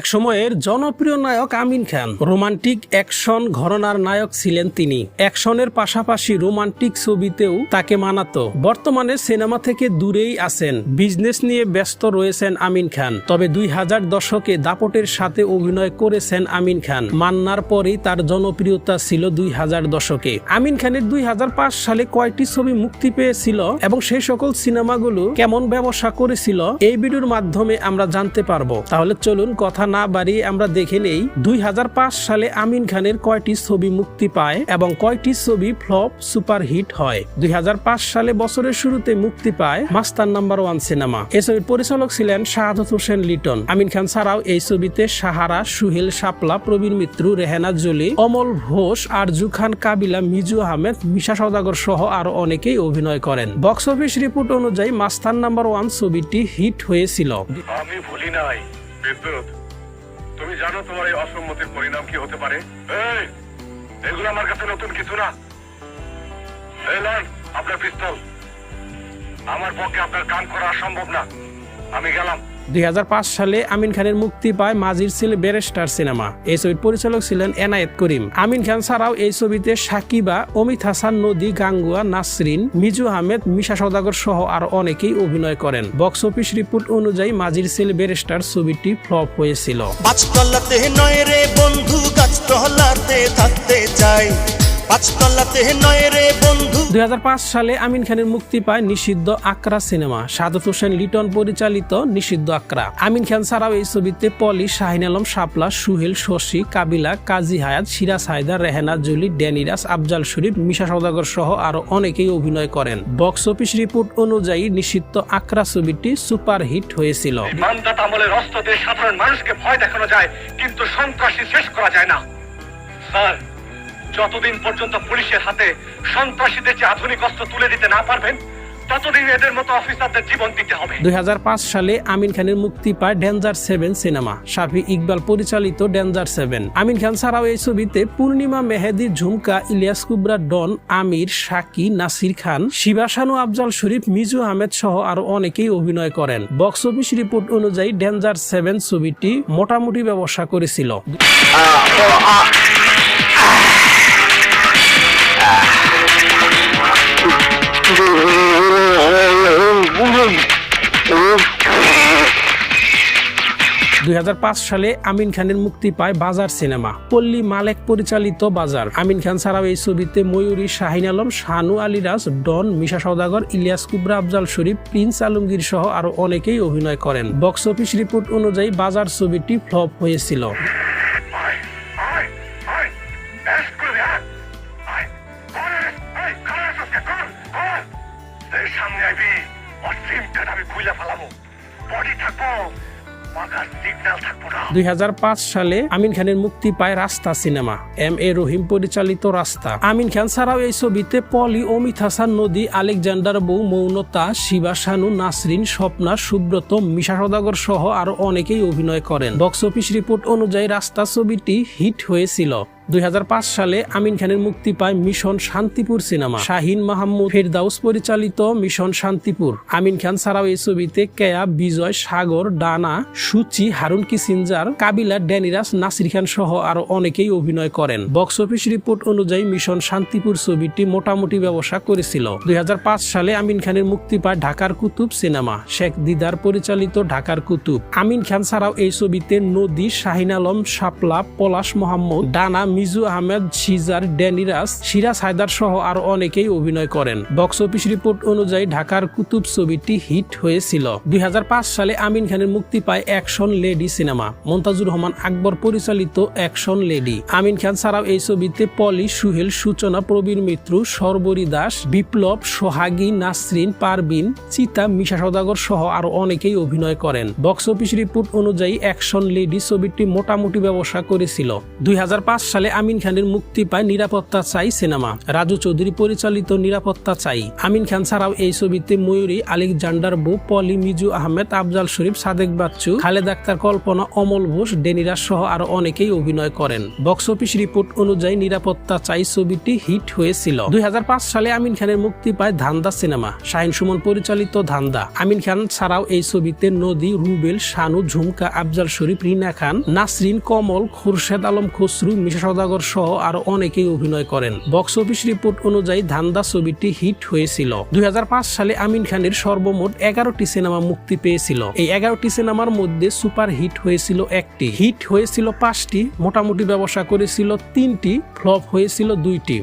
এক সময়ের জনপ্রিয় নায়ক আমিন খান। রোমান্টিক অ্যাকশন ঘরনার নায়ক ছিলেন তিনি। অ্যাকশনের পাশাপাশি রোমান্টিক ছবিতেও তাকে মানাতো। বর্তমানে সিনেমা থেকে দূরেই আছেন। বিজনেস নিয়ে ব্যস্ত রয়েছেন আমিন খান। তবে দুই হাজার দশকে দাপটের সাথে অভিনয় করেছেন আমিন খান। মান্নার পরেই তার জনপ্রিয়তা ছিল দুই হাজার দশকে। আমিন খানের দুই হাজার পাঁচ সালে কয়টি ছবি মুক্তি পেয়েছিল এবং সেই সকল সিনেমাগুলো কেমন ব্যবসা করেছিল, এই ভিডিওর মাধ্যমে আমরা জানতে পারব। তাহলে চলুন কথা না বাড়িয়ে আমরা দেখে নেই, দুই হাজার পাঁচ সালে আমিন খানের কয়টি ছবি মুক্তি পায় এবং কয়টি ছবি ফ্লপ সুপার হিট হয়। দুই হাজার পাঁচ সালে বছরের শুরুতে মুক্তি পায় মাস্তান নাম্বার ওয়ান সিনেমা। এই ছবির পরিচালক ছিলেন শাহাদত হোসেন লিটন। আমিন খান ছাড়াও এই ছবিতে সাহারা, সুহেল শাপলা, প্রবীণ মিত্র, রেহেনা জলি, অমল ঘোষ, আরজু খান, কাবিলা, মিজু আহমেদ, মিশা সৌদাগর সহ আরও অনেকেই অভিনয় করেন। বক্স অফিস রিপোর্ট অনুযায়ী মাস্তান নাম্বার ওয়ান ছবিটি হিট হয়েছিল। আমি ভুলি নাই, বিদ্যুৎ। তুমি জানো তোমার এই অসম্মতির পরিণাম কি হতে পারে? এই, এগুলো আমার কাছে নতুন কিছু না। আপনার পিস্তল। আমার পক্ষে আপনার কাম করা সম্ভব না। আমি গেলাম। দুই হাজার পাঁচ সালে আমিন খানের মুক্তি পায় মাজির ছিল ব্যারিস্টার সিনেমা। এই ছবির পরিচালক ছিলেন এনায়েত করিম। আমিন খান ছাড়াও এই ছবিতে সাকিবা, অমিত হাসান নদী, গাঙ্গুয়া, নাসরিন, মিজু আহমেদ, মিশা সদাগর সহ আর অনেকেই অভিনয় করেন। বক্স অফিস রিপোর্ট অনুযায়ী মাজির ছিল ব্যারিস্টার ছবিটি ফ্লপ হয়েছিল। নয় রে বন্ধু থাকতে চাই। পাঁচতলাতে নয় রে বন্ধু। দুই হাজার পাঁচ সালে আমিন খানের মুক্তি পায় নিষিদ্ধ আকরা সিনেমা। সাদত হোসেন লিটন পরিচালিত নিষিদ্ধ আকরা। আমিন খান ছাড়াও এই ছবিতে পলি শাহিন আলম শাপলা সুহেল শশী কাবিলা কাজী হায়াত সিরাজ হায়দার রেহেনা জুলি ড্যানিরাস আফজাল শরীফ মিশা সৌদাগর সহ আরও অনেকেই অভিনয় করেন। বক্স অফিস রিপোর্ট অনুযায়ী নিষিদ্ধ আকরা ছবিটি সুপার হিট হয়েছিল। মানদাত আমলের অস্ত্র দিয়ে সাধারণ মানুষকে ভয় দেখানো যায় কিন্তু সন্ত্রাসী শেষ করা যায় না। স্যার যতদিন পর্যন্ত পুলিশের হাতে সন্ত্রাসীদের যে আধুনিক অস্ত্র তুলে দিতে না পারবেন ততদিন এদের মতো অফিসারদের জীবন দিতে হবে। দুই সালে আমিন খানের মুক্তি পায় ডেঞ্জার সেভেন সিনেমা। শাফি ইকবাল পরিচালিত ডেঞ্জার সেভেন আমিন খান ছাড়াও এই ছবিতে পূর্ণিমা মেহেদি ঝুমকা ইলিয়াস কুবরা ডন আমির শাকি নাসির খান শিবাসানু আফজাল শরীফ মিজু আহমেদ সহ আরও অনেকেই অভিনয় করেন। বক্স অফিস রিপোর্ট অনুযায়ী ডেঞ্জার সেভেন ছবিটি মোটামুটি ব্যবসা করেছিল। দুই হাজার পাঁচ সালে আমিন খানের মুক্তি পায় বাজার সিনেমা। পল্লী মালেক পরিচালিত বাজার। আমিন খান ছাড়াও এই ছবিতে ময়ূরী শাহিন আলম শানু আলিরাজ ডন মিশা সৌদাগর ইলিয়াস কুবরা আফজাল শরীফ প্রিন্স আলমগীর সহ আরও অনেকেই অভিনয় করেন। বক্স অফিস রিপোর্ট অনুযায়ী বাজার ছবিটি ফ্লপ হয়েছিল। সামনে আইবি, card আমি খুইলা ফেলামু। Body থাকব, দুই সালে আমিন খানের মুক্তি পায় রাস্তা সিনেমা, এম এ রহিম পরিচালিত রাস্তা। আমিন খান ছাড়াও এই ছবিতে পলি অমিত হাসান, নদী আলেকজান্ডার বউ মৌনতা, শিবা শানু, নাসরিন, স্বপ্না, সুব্রত, মিশা সদাগর সহ আরও অনেকেই অভিনয় করেন। বক্স অফিস রিপোর্ট অনুযায়ী রাস্তা ছবিটি হিট হয়েছিল। দুই হাজার পাঁচ সালে আমিন খানের মুক্তি পায় মিশন শান্তিপুর সিনেমা। শাহিন মাহমুদ ফেরদাউস পরিচালিত মিশন শান্তিপুর। আমিন খান ছাড়াও এই ছবিতে কেয়া, বিজয়, সাগর, ডানা, সুচি, হারুন কিসিনজার কাবিলা ড্যানিরাস নাসির খান সহ আরও অনেকেই অভিনয় করেন। বক্স অফিস রিপোর্ট অনুযায়ী মিশন শান্তিপুর ছবিটি মোটামুটি ব্যবসা করেছিল। দুই হাজার পাঁচ সালে আমিন খানের মুক্তি পায় ঢাকার কুতুব সিনেমা। শেখ দিদার পরিচালিত ঢাকার কুতুব। আমিন খান ছাড়াও এই ছবিতে নদী, শাহিন আলম, শাপলা, পলাশ মোহাম্মদ, ডানা মিজু আহমেদ, সিজার ড্যানিরাস সিরাজ হায়দার সহ আরও অনেকেই অভিনয় করেন। বক্স অফিস রিপোর্ট অনুযায়ী ঢাকার কুতুব ছবিটি হিট হয়েছিল। দুই হাজার পাঁচ সালে আমিন খানের মুক্তি পায় action lady cinema. Montazur Rahman Akbar পরিচালিত অ্যাকশন লেডি। আমিন খান ছাড়াও এই ছবিতে পলি, সুহেল, সূচনা, প্রবীর মিত্র, সর্বরী দাস, বিপ্লব, সোহাগী, নাসরিন পারবিন চিতা, মিশা সদাগর সহ আরও অনেকেই অভিনয় করেন। বক্স অফিস রিপোর্ট অনুযায়ী অ্যাকশন লেডি ছবিটি মোটামুটি ব্যবসা করেছিল। দুই হাজার পাঁচ সালে সালে আমিন খানের মুক্তি পায় নিরাপত্তা চাই সিনেমা। রাজু চৌধুরী পরিচালিত নিরাপত্তা চাই। আমিন খান ছাড়াও এই ছবিতে ময়ূরী, আলেকজান্ডার বউ পলি, মিজু আহমেদ, আফজাল শরীফ, সাদেক বাচ্চু, খালেদ আক্তার, কল্পনা, অমল ঘোষ ডেনিরা সহ আরও অনেকেই অভিনয় করেন। বক্স অফিস রিপোর্ট অনুযায়ী নিরাপত্তা চাই ছবিটি হিট হয়েছিল। দুই হাজার পাঁচ সালে আমিন খানের মুক্তি পায় ধান্দা সিনেমা, শাহিন সুমন পরিচালিত ধান্দা। আমিন খান ছাড়াও এই ছবিতে নদী, রুবেল, শানু, ঝুমকা, আফজাল শরীফ, রিনা খান, নাসরিন, কমল, খুরশেদ আলম খসরু, মিশা সদাগর সহ আরও অনেকেই অভিনয় করেন। বক্স অফিস রিপোর্ট অনুযায়ী ধান্দা ছবিটি হিট হয়েছিল। দুই হাজার পাঁচ সালে আমিন খানের সর্বমোট এগারোটি সিনেমা মুক্তি পেয়েছিল। এই এগারোটি সিনেমার মধ্যে সুপার হিট হয়েছিল একটি। হিট হয়েছিল পাঁচটি, মোটামুটি ব্যবসা করেছিল তিনটি, ফ্লপ হয়েছিল দুইটি।